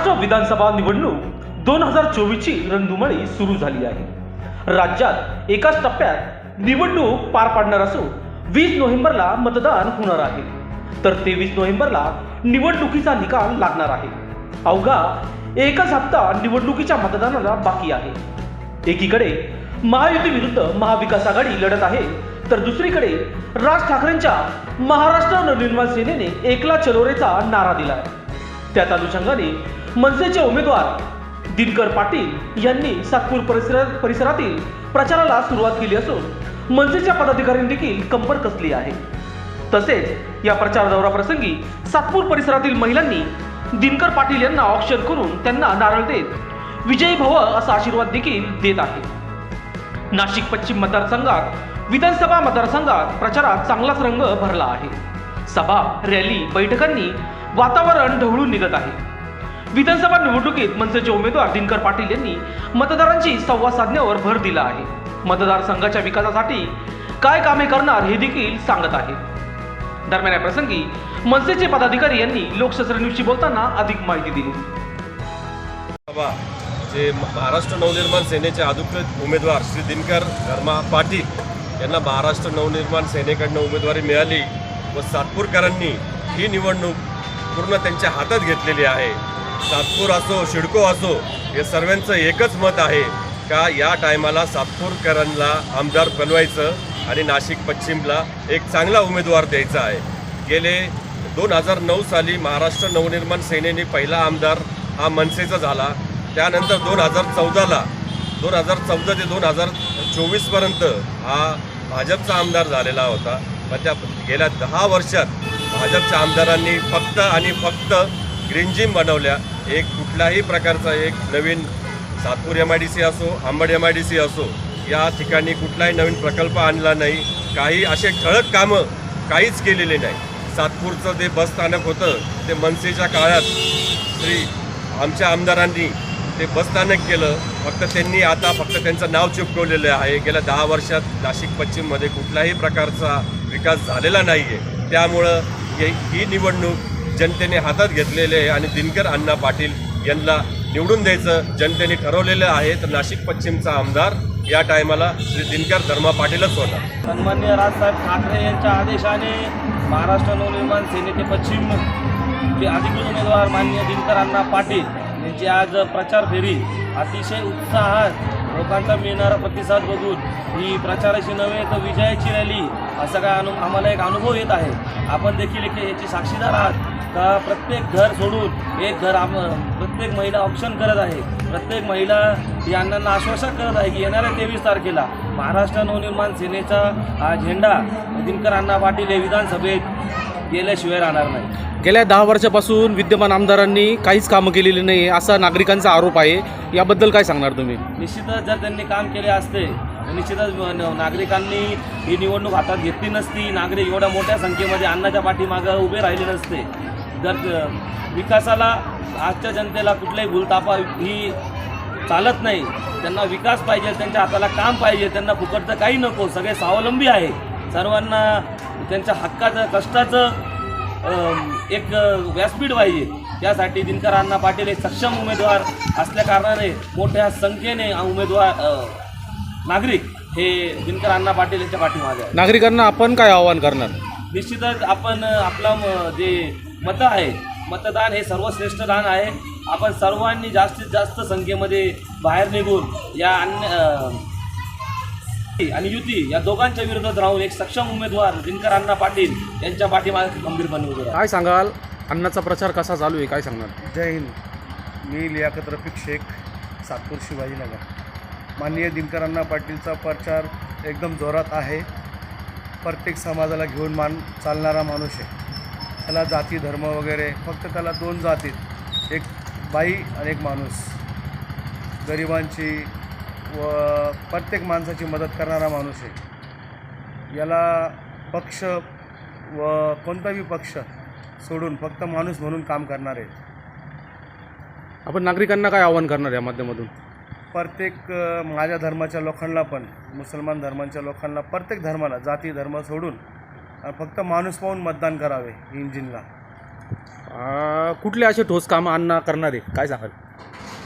महाराष्ट्र विधानसभा निवडणूक दोन हजार चोवीसची रणधुमाळी सुरू झाली आहे. राज्यात एकाच टप्प्यात निवडणूक पार पाडणार असून वीस नोव्हेंबरला मतदान होणार आहे. तर तेवीस नोव्हेंबरला निवडणुकीचा निकाल लागणार आहे. अवघा एकच हप्ता निवडणुकीच्या मतदानाला बाकी आहे. एकीकडे महायुती विरुद्ध महाविकास आघाडी लढत आहे तर दुसरीकडे राज ठाकरेंच्या महाराष्ट्र नवनिर्माण सेनेने एकला चलोरेचा नारा दिला त्याच अनुषंगाने मनसेचे उमेदवार दिनकर पाटील यांनी सातपूर परिसरात परिसरातील प्रचाराला सुरुवात केली असून मनसेच्या पदाधिकाऱ्यांनी देखील कंबर कसली आहे. तसेच या प्रचार दौऱ्याप्रसंगी सातपूर परिसरातील महिलांनी दिनकर पाटील यांना ऑक्शन करून त्यांना नारळ देत विजयी भव असा आशीर्वाद देखील देत आहे. नाशिक पश्चिम मतदारसंघात विधानसभा मतदारसंघात प्रचारात चांगलाच रंग भरला आहे. सभा रॅली बैठकांनी वातावरण ढवळून निघत आहे. विधानसभा निवडणुकीत मनसेचे उमेदवार दिनकर पाटील यांनी मतदारांशी संवाद साधण्यावर भर दिला आहे. मतदारसंघाच्या विकासासाठी काय कामे करणार हे देखील सांगत आहे. दरम्यान या प्रसंगी मनसेचे पदाधिकारी यांनी लोकशास्त्र न्यूजशी बोलताना अधिक माहिती दिली. जे महाराष्ट्र नवनिर्माण सेनेचे अधिकृत उमेदवार श्री दिनकर धर्मा पाटील यांना महाराष्ट्र नवनिर्माण सेनेकडनं उमेदवारी मिळाली व सातपूरकरांनी ही निवडणूक पूर्ण त्यांच्या हातात घेतलेली आहे. सातपूर असो शिडको असो हे सर्वांचं एकच मत आहे का या टायमाला सातपूरकरांना आमदार बनवायचं आणि नाशिक पश्चिमला एक चांगला उमेदवार द्यायचा आहे. गेले दोन हजार नऊ साली महाराष्ट्र नवनिर्माण सेनेने पहिला आमदार हा मनसेचा झाला. त्यानंतर दोन हजार चौदाला दोन हजार चौदा ते दोन हजार चोवीसपर्यंत हा भाजपचा आमदार झालेला होता. पण त्या गेल्या दहा वर्षात भाजपच्या आमदारांनी फक्त आणि फक्त ग्रीन जिम बनवल्या. एक कुठलाही प्रकारचा एक नवीन Satpur M I D C असो Ambad M I D C असो या ठिकाणी कुठलाही नवीन प्रकल्प आणला नाही. काही असे ठळक कामं काहीच केलेले नाही. सातपूरचं जे बसस्थानक होतं ते मनसेच्या काळात श्री आमच्या आमदारांनी ते बसस्थानक केलं. फक्त त्यांनी आता फक्त त्यांचं नाव चिपकवलेलं आहे. गेल्या दहा वर्षात नाशिक पश्चिममध्ये कुठलाही प्रकारचा विकास झालेला नाही आहे त्यामुळं ही निवडणूक जनतेने हातात घेतलेले आहे आणि दिनकर अण्णा पाटील यांना निवडून द्यायचं जनतेने ठरवलेलं आहे तर नाशिक पश्चिमचा आमदार या टायमाला श्री दिनकर धर्मा पाटीलच होणार. सन्मान्य राजसाहेब ठाकरे यांच्या आदेशाने महाराष्ट्र नवनिर्माण सेनेचे पश्चिम जे अधिकृत उमेदवार मान्य दिनकर अण्णा पाटील यांची आज प्रचार फेरी. अतिशय उत्साहात लोकांचा मिळणारा प्रतिसाद बघून ही प्रचाराची नव्हे तर विजयाची रॅली असा काय अनु आम्हाला एक अनुभव येत आहे. आपण देखील एक याची साक्षीदार आहात. का प्रत्येक घर सोडून एक घर आम प्रत्येक महिला ऑप्शन करत आहे. प्रत्येक महिला ही अण्णांना आश्वासन करत आहे की येणाऱ्या तेवीस तारखेला महाराष्ट्र नवनिर्माण सेनेचा हा झेंडा दिनकर अण्णा पाटील हे विधानसभेत गेल्याशिवाय राहणार नाही. गेल्या दहा वर्षापासून विद्यमान आमदारांनी काहीच कामं केलेली नाही असा नागरिकांचा आरोप आहे. याबद्दल काय सांगणार तुम्ही? निश्चितच जर त्यांनी काम केले असते निश्चितच न- नागरिकांनी ही निवडणूक हातात घेतली नसती. नागरिक एवढ्या मोठ्या संख्येमध्ये अन्नाच्या पाठीमागं उभे राहिले नसते. जर विकासाला आजच्या जनतेला कुठलाही भूलतापा ही चालत नाही. त्यांना विकास पाहिजे त्यांच्या हाताला काम पाहिजे त्यांना फुकटचं काही नको. सगळे स्वावलंबी आहे. सर्वांना त्यांच्या हक्काचं कष्टाचं एक व्यासपीठ पाहिजे. त्यासाठी दिनकर अण्णा पाटील एक सक्षम उमेदवार असल्या कारणाने मोठ्या संख्येने उमेदवार नागरिक हे दिनकर अण्णा पाटील यांच्या पाठीमागे आहे नागरिकांना आपण काय आव्हान करणार? निश्चितच आपण आपलं म- जे मतं आहे मतदान हे सर्वश्रेष्ठ दान आहे. आपण सर्वांनी जास्तीत जास्त संख्येमध्ये बाहेर निघून या अन्य अ, आणि युती या दोघांच्या विरोधात राहून एक सक्षम उमेदवार दिनकर अण्णा पाटील यांच्या पाठीमागे गंभीरपणे उभे राहा काय सांगाल? अण्णाचा प्रचार कसा चालू आहे? काय सांगणार जय हिंद. मी लियाकत रफिक शेख सातपूर शिवाजीनगर. माननीय दिनकरांना पाटीलचा प्रचार एकदम जोरात आहे. प्रत्येक समाजाला घेऊन मान चालणारा माणूस आहे. त्याला जाती धर्म वगैरे फक्त त्याला दोन जातीत एक बाई आणि एक माणूस. गरिबांची व प्रत्येक माणसाची मदत करणारा माणूस आहे. याला पक्ष व कोणताही पक्ष सोडून फक्त माणूस म्हणून काम करणार आहे आपण नागरिकांना काय आव्हान करणार या माध्यमातून? प्रत्येक माझ्या धर्माच्या लोकांना पण मुसलमान धर्मांच्या लोकांना प्रत्येक धर्माला जाती धर्म सोडून फक्त माणूस पाहून मतदान करावे इंजिनला. कुठले असे ठोस कामं अण्णा करणार आहे काय सांगाल?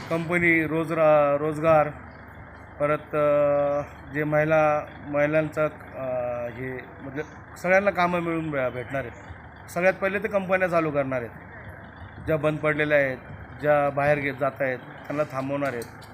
कंपनी रोजरा रोजगार परत जे महिला महिलांचं हे म्हणजे सगळ्यांना कामं मिळून भेटणार आहेत. सगळ्यात पहिले ते कंपन्या चालू करणार आहेत. ज्या बंद पडलेल्या आहेत ज्या बाहेर घेत जात आहेत त्यांना थांबवणार आहेत.